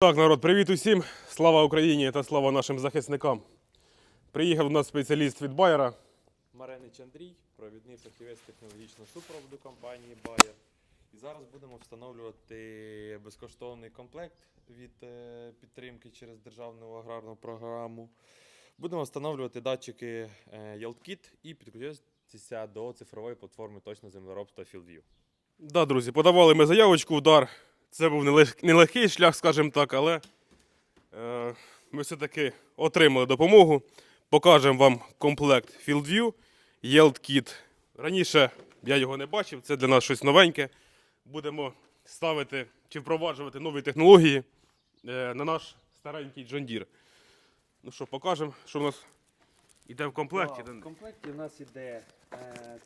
Так, народ, привіт усім! Слава Україні та слава нашим захисникам. Приїхав у нас спеціаліст від Байера. Маренич Андрій, провідний фахівець технологічного супроводу компанії Bayer. І зараз будемо встановлювати безкоштовний комплект від е, підтримки через державну аграрну програму. Будемо встановлювати датчики е, YieldKit і підключитися до цифрової платформи точно землеробства FieldView. Да, друзі, подавали ми заявочку в дар. Це був нелег- нелегкий шлях, скажімо так, але е, ми все-таки отримали допомогу. Покажемо вам комплект FieldView, Yield Kit. Раніше я його не бачив, це для нас щось новеньке. Будемо ставити чи впроваджувати нові технології е, на наш старенький John Deere. Ну що, покажемо, що в нас іде в комплекті. В комплекті у нас іде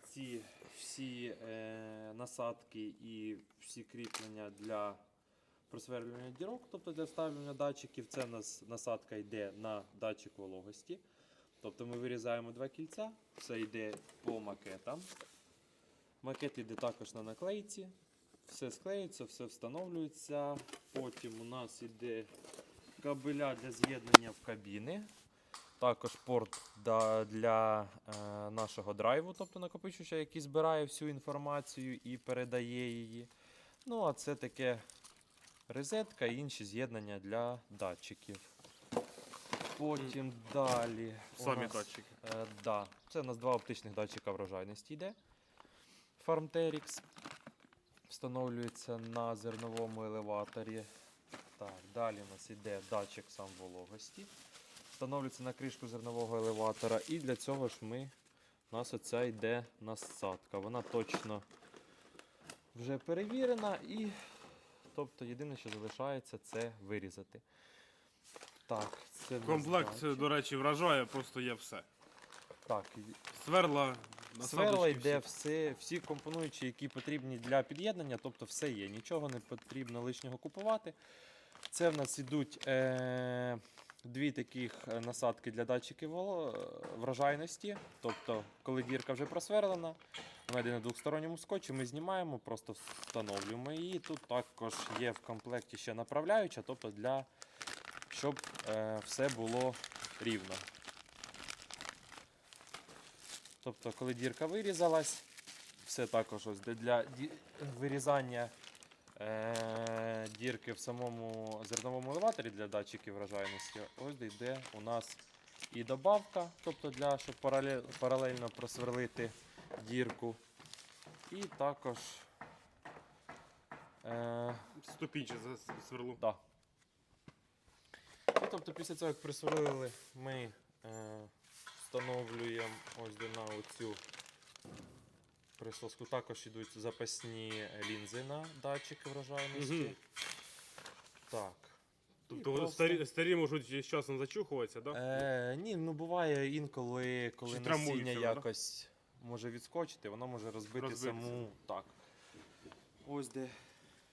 ці всі е, насадки і всі кріплення для просверлювання дірок, тобто для вставлення датчиків. Це нас насадка йде на датчик вологості. Тобто ми вирізаємо два кільця, все йде по макетам. Макет йде також на наклейці. Все склеюється, все встановлюється. Потім у нас йде кабеля для з'єднання в кабіни. Також порт для е, нашого драйву, тобто накопичувача, який збирає всю інформацію і передає її. Ну, а це таке розетка і інші з'єднання для датчиків. Потім далі. Самі нас, датчики. Е, да. Це у нас два оптичних датчика врожайності йде. FarmTerix. Встановлюється на зерновому елеваторі. Так, далі у нас йде датчик сам вологості. Встановлюється на кришку зернового елеватора. І для цього ж ми, у нас оця йде насадка. Вона точно вже перевірена і тобто єдине, що залишається, це вирізати. Так, це Комплект, датчик. до речі, вражає, просто є все. Так, Сверла, Сверла йде всі. все, всі компонуючі, які потрібні для під'єднання, тобто все є. Нічого не потрібно лишнього купувати. Це в нас ідуть е, дві таких е, насадки для датчиків е. Тобто, коли дірка вже просверлена, вона на двосторонньому скотчі, ми знімаємо, просто встановлюємо її. Тут також є в комплекті ще направляюча, тобто для щоб е, все було рівно. Тобто, коли дірка вирізалась, все також ось для вирізання е- дірки в самому зерновому елеваторі для датчиків вражайності, ось де йде у нас і добавка, тобто для, щоб паралельно просверлити дірку. І також е- Ступінче за сверлу. Да. І, тобто після цього, як присвоїли, ми е, встановлюємо ось де на оцю присоску. Також йдуть запасні лінзи на датчики вражайності. Мгм. Так. Тобто просто- старі, старі можуть з часом зачухуватися, так? Да? Е, ні, ну буває інколи, коли Чи насіння травмується да? якось може відскочити, воно може розбити Розбитися. саму. Так. Ось де.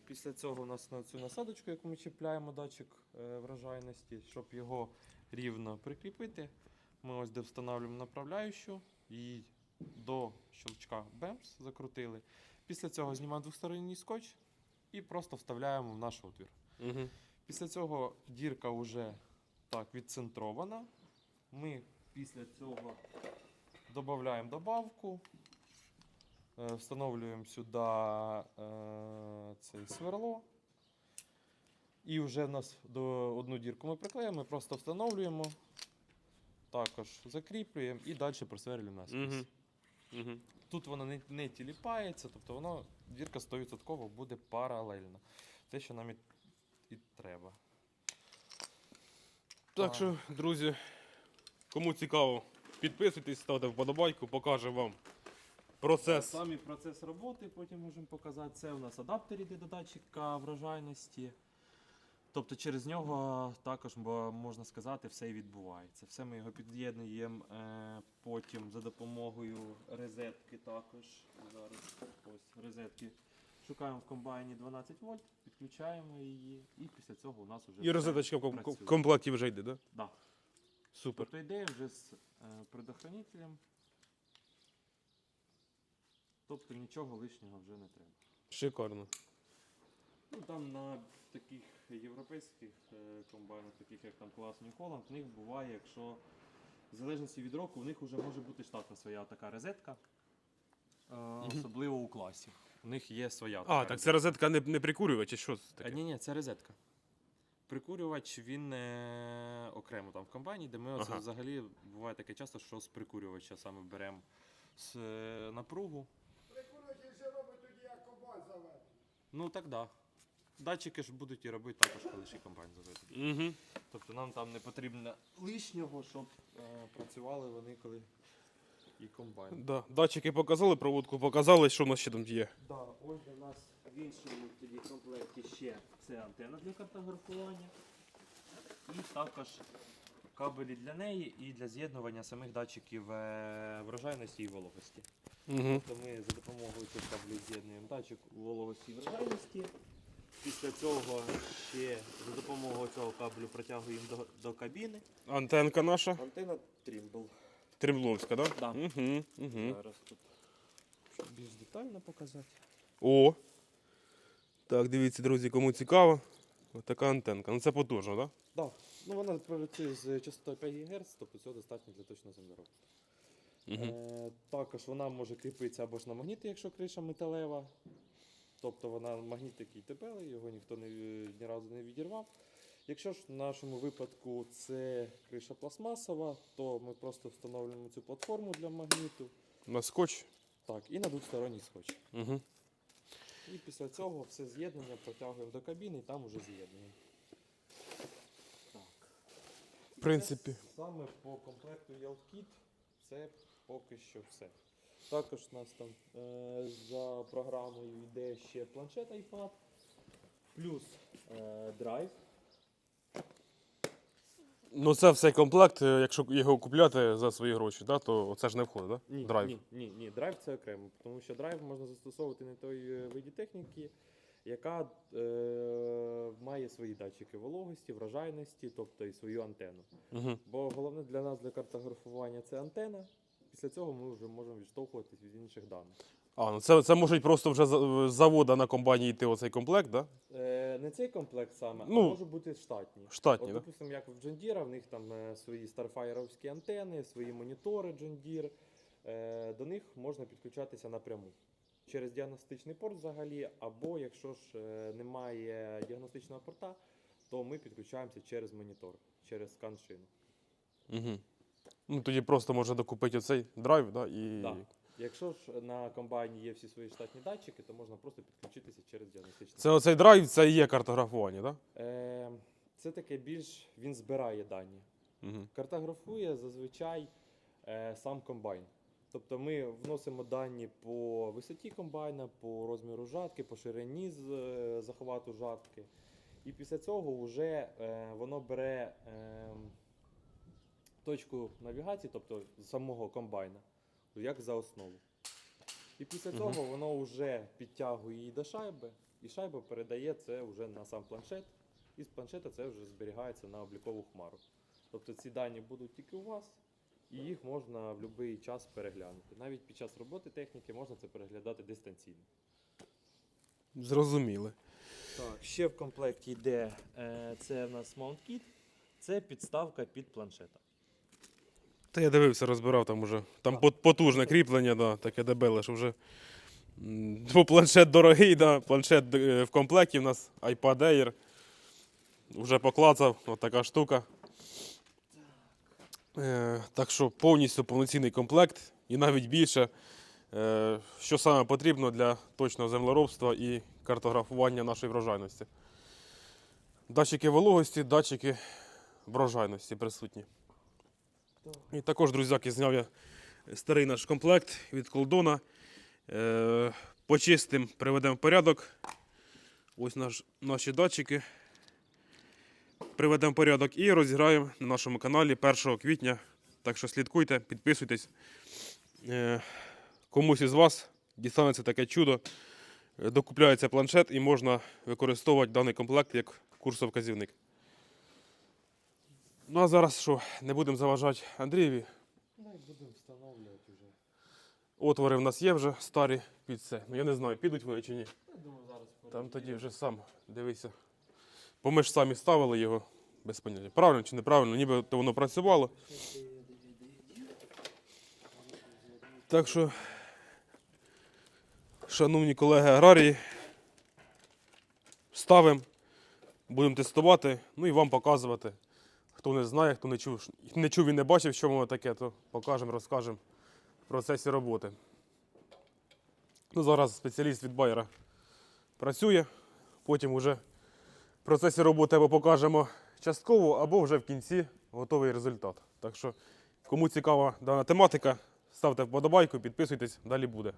Після цього у нас на цю насадочку, яку ми чіпляємо датчик е, вражайності, щоб його рівно прикріпити, ми ось де встановлюємо направляючу і до щелчка бемс закрутили. Після цього знімаємо двосторонній скотч і просто вставляємо в наш отвір. Угу. Після цього дірка вже так відцентрована. Ми після цього додаємо добавку, е, встановлюємо сюди е, цей сверло. І вже в нас до одну дірку ми приклеїмо, ми просто встановлюємо, також закріплюємо і далі просверлюємо наскрізь. Угу. Угу. Тут воно не, не тіліпається, тобто воно дірка 100% буде паралельно. Те, що нам і, і треба. Так що, друзі, кому цікаво, підписуйтесь, ставте вподобайку, покажемо вам процес. Самі процес роботи потім можемо показати. Це у нас адаптер іде до датчика вражайності. Тобто через нього також можна сказати, все і відбувається. Все ми його під'єднуємо е, потім за допомогою розетки також. Зараз ось розетки. Шукаємо в комбайні 12 вольт, підключаємо її, і після цього у нас вже І розеточка в працює. комплекті вже йде, так? Да? Да. Супер. Тобто ідея вже з е, предохранителем. Тобто нічого лишнього вже не треба. Шикарно. Ну там на таких європейських е, комбайнах, таких як там клас New в них буває, якщо в залежності від року, в них вже може бути штатна своя така розетка. Е, Особливо у класі. У них є своя. А, так це розетка не, не прикурювач, чи що це А, таке? ні, ні, це розетка. Прикурювач він е, окремо там в комбайні, де ми оце Ага. взагалі буває таке часто, що з прикурювача саме беремо з е, напругу. Прикурюватель ще робить тоді, як комбайн заведений. Ну так да. Датчики ж будуть і робити також, коли ще комбайн заведений. Угу. Тобто нам там не потрібно лишнього, щоб е, працювали вони коли і комбайн. Да. Датчики показали, проводку показали, що в нас ще там є. Да, ось у нас в іншому тоді комплекті ще це антенна для картографування. І також кабелі для неї і для з'єднування самих датчиків е, врожайності і вологості. Угу. Тобто ми за допомогою цих кабелів з'єднуємо датчик вологості і врожайності. Після цього ще за допомогою цього кабелю протягуємо до, до кабіни. Антенка наша. Антенна Trimble. Тремловська, так? Да. Угу. Угу. Зараз тут щоб більш детально показати. О. Так, дивіться, друзі, кому цікаво. Ось така антенка. Ну це потужно, так? Да. Ну, вона працює з частотою 5 ГГц, тобто цього достатньо для точного землеробства. Угу. Е, також вона може кріпитися або ж на магніти, якщо криша металева. Тобто вона магніт такий тепелий, його ніхто не, ні разу не відірвав. Якщо ж в нашому випадку це криша пластмасова, то ми просто встановлюємо цю платформу для магніту. На скотч. Так, і на двосторонній скотч. Угу. І після цього все з'єднання протягуємо до кабіни і там уже з'єднуємо. В принципі. Саме по комплекту YelkKit це поки що все. Також у нас там е, за програмою йде ще планшет iPad, плюс е, драйв. Ну це все комплект, е, якщо його купляти за свої гроші, да, то це ж не входить, так? Ні, Драйв. Ні, ні, ні, драйв це окремо, тому що драйв можна застосовувати на той е, виді техніки, яка е, має свої датчики вологості, врожайності, тобто і свою антенну. Угу. Бо головне для нас для картографування це антена. Після цього ми вже можемо відштовхуватись від інших даних. А, ну це, це можуть просто вже з з завода на комбайні йти оцей комплект? Да? Е, не цей комплект саме, Ну, а може бути штатні. Штатні, От, да? допустимо, як в John Deere, в них там е, свої старфайровські антени, свої монітори John Deere. Е, до них можна підключатися напряму через діагностичний порт взагалі, або якщо ж е, немає діагностичного порта, то ми підключаємося через монітор, через скан шину. Угу. Ну тоді просто можна докупити оцей драйв, да, і. Да. Якщо ж на комбайні є всі свої штатні датчики, то можна просто підключитися через діагностичний Це оцей драйв, це і є картографування, так? Е, це таке більш він збирає дані. Угу. Картографує зазвичай е, сам комбайн. Тобто ми вносимо дані по висоті комбайна, по розміру жатки, по ширині з, е, захвату жатки. І після цього вже е, воно бере е, точку навігації, тобто самого комбайна, як за основу. І після цього воно вже підтягує її до шайби, і шайба передає це вже на сам планшет, і з планшета це вже зберігається на облікову хмару. Тобто ці дані будуть тільки у вас, і їх можна в будь-який час переглянути. Навіть під час роботи техніки можна це переглядати дистанційно. Зрозуміли. Так, ще в комплекті йде е, це в нас Mount Kit, це підставка під планшета. Та я дивився, розбирав там уже. Там потужне кріплення, да, таке дебеле, що вже. Бо планшет дорогий, да, планшет е, в комплекті в нас iPad Air. Вже поклацав, от така штука. Е, так що повністю повноцінний комплект і навіть більше. Е, що саме потрібно для точного землеробства і картографування нашої врожайності. Датчики вологості, датчики врожайності присутні. І також, друзяки, зняв я старий наш комплект від колдона. Е, почистимо, приведемо в порядок. Ось наш, наші датчики. Приведемо в порядок і розіграємо на нашому каналі 1 квітня. Так що слідкуйте, підписуйтесь. Е, комусь із вас дістанеться таке чудо. Докупляється планшет і можна використовувати даний комплект як курсовказівник. Ну а зараз що, не будемо заважати Андрієві. Ну і будемо встановлювати вже. Отвори в нас є вже старі під це. Ну я не знаю, підуть вони чи ні. Я думаю, зараз Там тоді вже сам дивися. Бо ми ж самі ставили його без поняття. Правильно чи неправильно, ніби то воно працювало. Так що, шановні колеги аграрії, ставимо, будемо тестувати, ну і вам показувати. Хто не знає, хто не чув, не чув і не бачив, що воно таке, то покажемо, розкажемо в процесі роботи. Ну, зараз спеціаліст від Байера працює, потім вже в процесі роботи або покажемо частково, або вже в кінці готовий результат. Так що, кому цікава дана тематика, ставте вподобайку, підписуйтесь, далі буде.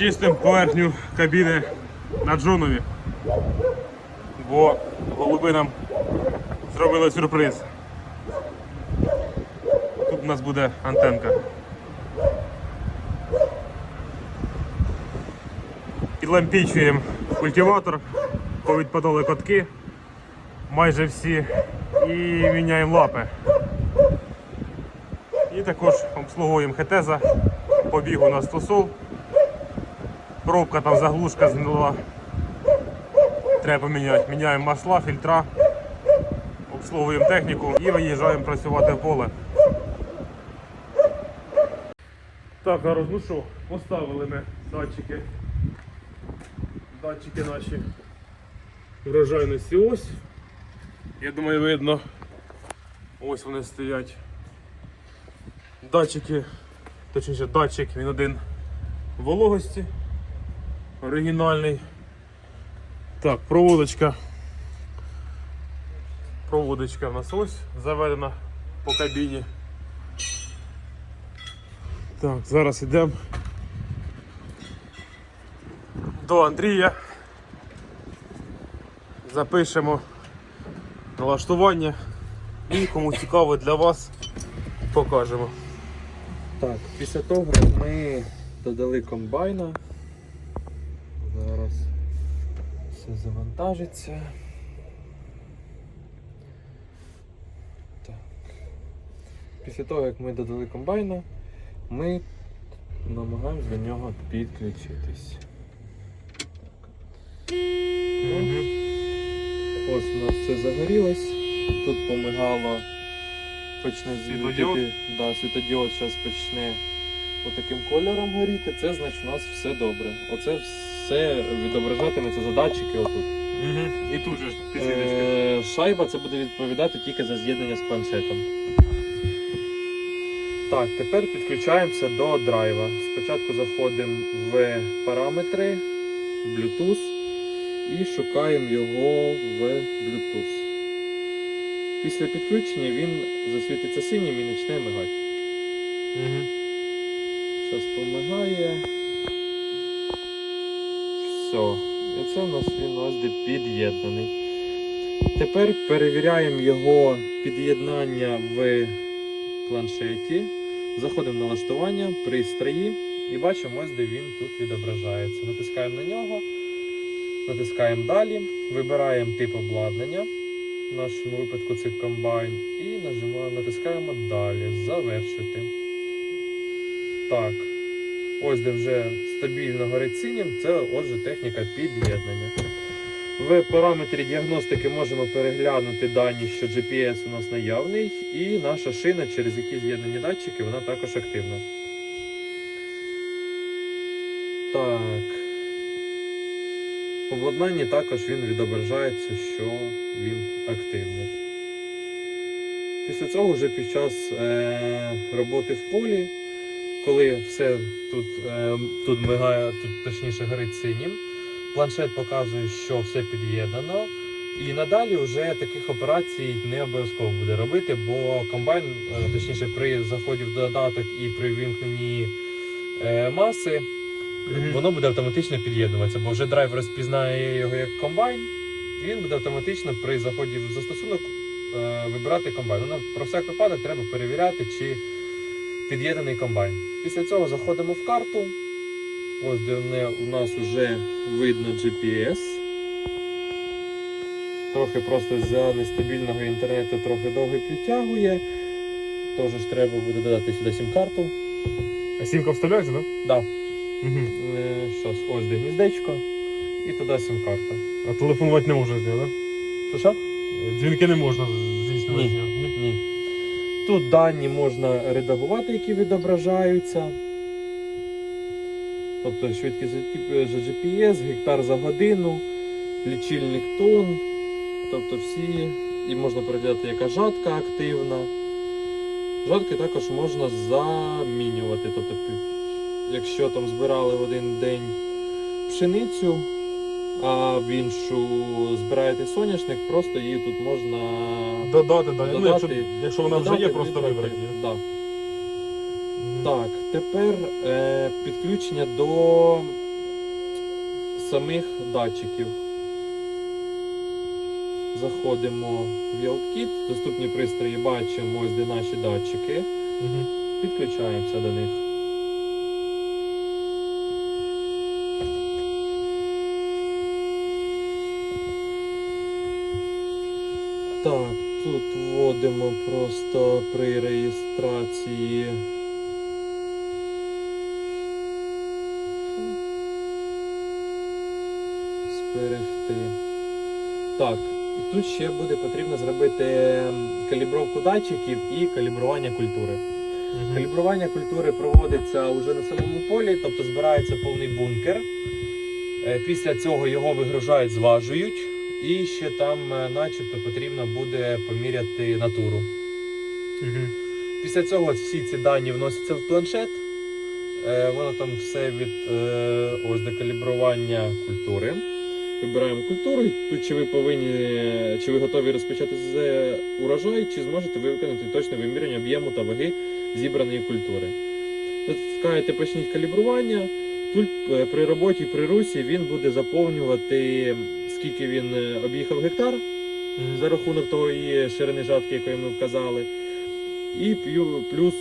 Чистимо поверхню кабіни на Джонові, бо голуби нам зробили сюрприз. Тут у нас буде антенка. Підлампічуємо культиватор, повідпадали котки майже всі і міняємо лапи. І також обслуговуємо хетеза, побігу на стосол. Пробка там заглушка згнила. Треба поміняти. Міняємо масла, фільтра, обслуговуємо техніку і виїжджаємо працювати в поле. Так, Гарус, ну що, поставили ми датчики. Датчики наші врожайності ось. Я думаю, видно. Ось вони стоять. Датчики, точніше датчик, він один вологості. Оригінальний. Так, проводочка. Проводочка в нас ось заведена по кабіні. Так, зараз йдемо до Андрія. Запишемо налаштування і кому цікаво для вас покажемо. Так, після того ми додали комбайна. Все завантажиться. Так. Після того, як ми додали комбайна, ми намагаємось до нього підключитись. Угу. Ось у нас все загорілось. Тут помигало. Почне світити. Да, світодіод зараз почне отаким кольором горіти. Це значить у нас все добре. Оце все відображатиметься за датчики отут. Угу. І тут же ж підсвіточка. Е, шайба це буде відповідати тільки за з'єднання з планшетом. Так, тепер підключаємося до драйва. Спочатку заходимо в параметри Bluetooth і шукаємо його в Bluetooth. Після підключення він засвітиться синім і почне мигати. Угу. Зараз помигає. Все. І це у нас він ось де під'єднаний. Тепер перевіряємо його під'єднання в планшеті. Заходимо в налаштування, пристрої і бачимо ось де він тут відображається. Натискаємо на нього, натискаємо далі, вибираємо тип обладнання. В нашому випадку це комбайн. І нажимаємо, натискаємо далі. Завершити. Так. Ось де вже стабільно горить синім, це отже техніка під'єднання. В параметрі діагностики можемо переглянути дані, що GPS у нас наявний, і наша шина, через які з'єднані датчики, вона також активна. Так. В обладнанні також він відображається, що він активний. Після цього вже під час е, роботи в полі коли все тут, е, тут мигає, тут точніше горить синім, планшет показує, що все під'єднано. І надалі вже таких операцій не обов'язково буде робити, бо комбайн, е, точніше, при заході в додаток і при вимкненні е, маси, воно буде автоматично під'єднуватися, бо вже драйв розпізнає його як комбайн, і він буде автоматично при заході в застосунок е, вибирати комбайн. Ну, про всяк випадок треба перевіряти, чи під'єднаний комбайн. Після цього заходимо в карту. Ось де у нас вже видно GPS. Трохи просто з нестабільного інтернету трохи довго підтягує. Тож ж треба буде додати сюди сім-карту. А сімка вставляється, так? Да. Угу. Е, Щось, ось де гніздечко. І туди сім-карта. А телефонувати не можна з нього, так? Що що? Дзвінки не можна, звісно, Ні. з нього. Тут дані можна редагувати, які відображаються. Тобто швидкість GPS, гектар за годину, лічильник тонн. Тобто всі. І можна переглядати, яка жатка активна. Жатки також можна замінювати. Тобто, якщо там збирали в один день пшеницю, а в іншу збираєте соняшник, просто її тут можна Додати, да. Ну, якщо, Додати. якщо вона вже є, Додати, просто вибрати. вибрати її. Да. Так, тепер е, підключення до самих датчиків. Заходимо в YieldKit, доступні пристрої бачимо, ось де наші датчики. Мгм. Підключаємося до них. Так, тут вводимо просто при реєстрації. Зберегти. Так, і тут ще буде потрібно зробити ем, калібровку датчиків і калібрування культури. Мгм. Калібрування культури проводиться уже на самому полі, тобто збирається повний бункер. Е, Після цього його вигружають, зважують, і ще там, е, начебто, потрібно буде поміряти натуру. Мгм. Після цього всі ці дані вносяться в планшет. Е, Воно там все від е, ось до калібрування культури. Вибираємо культуру, і тут чи ви повинні, чи ви готові розпочати з е, урожаю, чи зможете ви виконати точне виміряння об'єму та ваги зібраної культури. Натискаєте почніть калібрування. Тут е, при роботі при русі він буде заповнювати, скільки він е, об'їхав гектар за рахунок тої ширини жатки, якої ми вказали. І плюс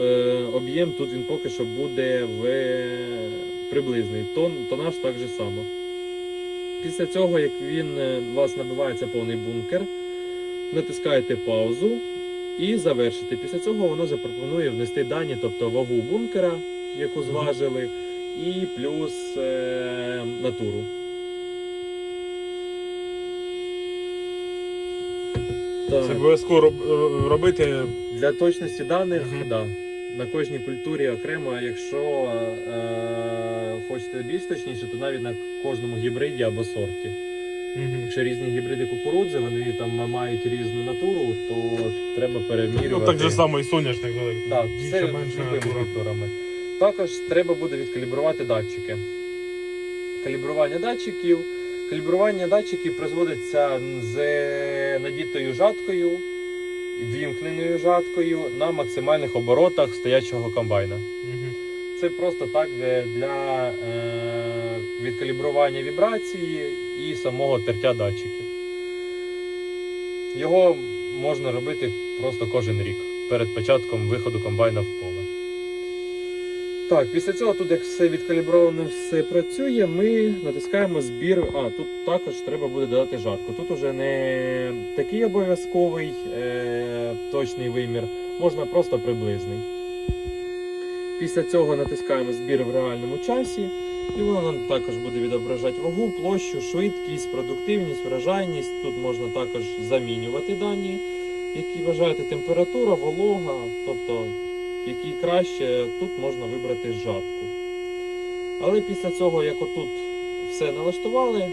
е, об'єм тут він поки що буде в приблизний. Тон, тонаж так же само. Після цього, як він е, у вас набивається повний бункер, натискаєте паузу і завершите. Після цього воно запропонує внести дані, тобто вагу бункера, яку зважили, і плюс е, натуру. Так. Це обов'язково роб- е, робити. Для точності даних, Мгм. да. На кожній культурі окремо, а якщо е, хочете більш точніше, то навіть на кожному гібриді або сорті. Мгм. Якщо різні гібриди кукурудзи, вони там мають різну натуру, то треба перемірювати. Ну, так же само і соняшник. ну, Так, все з любими культурами. Також треба буде відкалібрувати датчики. Калібрування датчиків. Калібрування датчиків призводиться з надітою жаткою, вімкненою жаткою на максимальних оборотах стоячого комбайна. Мгм. Це просто так для е, відкалібрування вібрації і самого тертя датчиків. Його можна робити просто кожен рік перед початком виходу комбайна в поле. Так, після цього, тут як все відкалібровано, все працює, ми натискаємо збір. А, тут також треба буде додати жатку. Тут уже не такий обов'язковий е, точний вимір, можна просто приблизний. Після цього натискаємо збір в реальному часі, і воно нам також буде відображати вагу, площу, швидкість, продуктивність, вражайність. Тут можна також замінювати дані, які вважаєте температура, волога, тобто який краще, тут можна вибрати жатку. Але після цього, як отут все налаштували,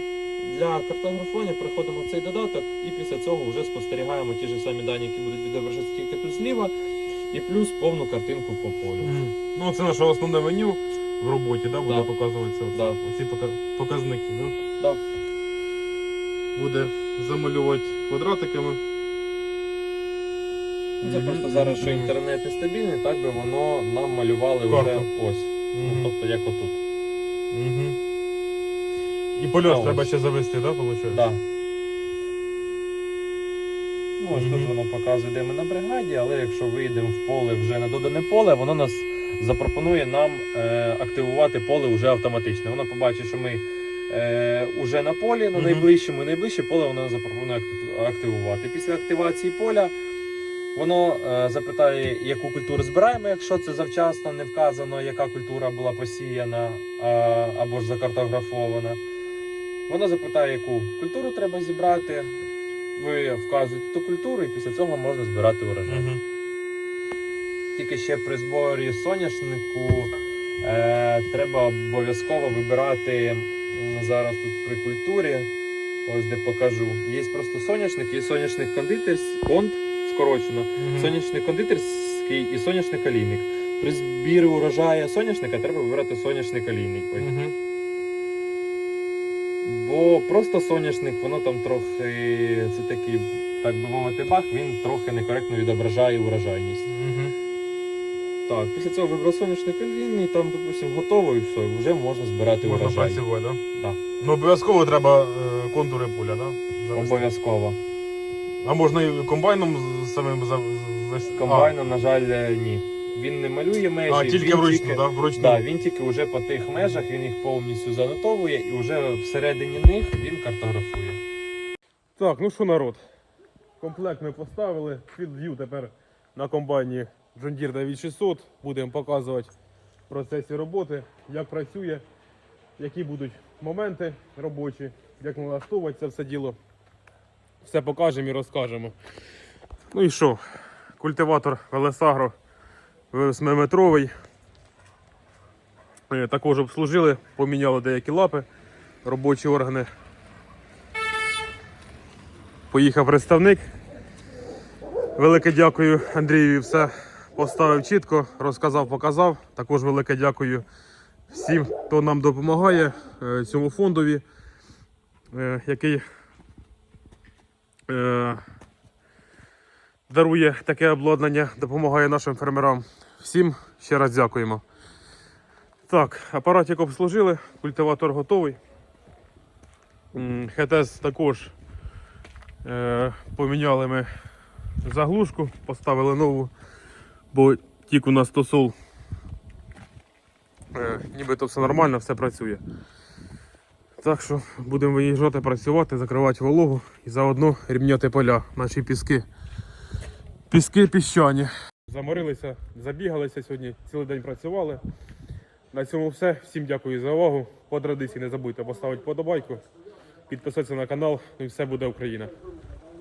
для картографування переходимо в цей додаток і після цього вже спостерігаємо ті ж самі дані, які будуть відображатися тільки тут зліва. І плюс повну картинку по полю. Ну, це наше основне меню в роботі, да, буде Да. показуватися оце- Да. оці пока- показники. Да? Да. Буде замалювати квадратиками. Це просто зараз, що інтернет нестабільний, так би воно нам малювали вже Карту. ось. Ну, тобто як отут. Угу. І польот А, треба ось. ще завести, так, виходить? Да. Ну, ось Мгм. тут воно показує, де ми на бригаді, але якщо вийдемо в поле вже на додане поле, воно нас запропонує нам е, активувати поле вже автоматично. Воно побачить, що ми е, уже на полі, на Мгм. найближчому, і найближче поле воно запропонує акти- активувати. Після активації поля воно е, запитає, яку культуру збираємо, якщо це завчасно не вказано, яка культура була посіяна а, або ж закартографована. Воно запитає, яку культуру треба зібрати. Ви вказуєте ту культуру, і після цього можна збирати урожай. Угу. Тільки ще при зборі соняшнику е, треба обов'язково вибирати зараз тут при культурі. Ось де покажу. Є просто соняшник, є соняшник кондитерський, конд скорочено. Соняшник кондитерський і соняшник олійник. При збірі урожаю соняшника треба вибирати соняшник олійник. Угу. Бо просто соняшник, воно там трохи, це такий, так би мовити, бах, він трохи некоректно відображає урожайність. Угу. Так, після цього вибрав соняшник олійний, там, допустимо, готово і все, вже можна збирати Можна урожай. працювати, так? Да. Ну, обов'язково треба е, контури поля, так? Да? Обов'язково. А можна і комбайном з- самим завести? Комбайном, на жаль, е, ні. Він не малює межі. А, тільки він вручну, тільки- так? Вручну. Да, він тільки вже по тих межах, він їх повністю занотовує і вже всередині них він картографує. Так, ну що, народ? Комплект ми поставили. Field View тепер на комбайні John Deere 9600. Будемо показувати в процесі роботи, як працює, які будуть моменти робочі, як налаштовувати це все діло. Все покажемо і розкажемо. Ну і що? Культиватор Велесагро 8-метровий. Е, Також обслужили, поміняли деякі лапи, робочі органи. Поїхав представник. Велике дякую Андрію. Все поставив чітко, розказав, показав. Також велике дякую всім, хто нам допомагає е, цьому фондові, е, який е, дарує таке обладнання, допомагає нашим фермерам. Всім ще раз дякуємо. Так, апаратик обслужили, культиватор готовий. ХТС також Е, поміняли ми заглушку, поставили нову, бо тік у нас тосол. Е, нібито все нормально, все працює. Так що будемо виїжджати працювати, закривати вологу і заодно рівняти поля, наші піски. Піски піщані. Заморилися, забігалися сьогодні, цілий день працювали. На цьому все. Всім дякую за увагу. По традиції не забудьте поставити подобайку, підписатися на канал, і все буде Україна.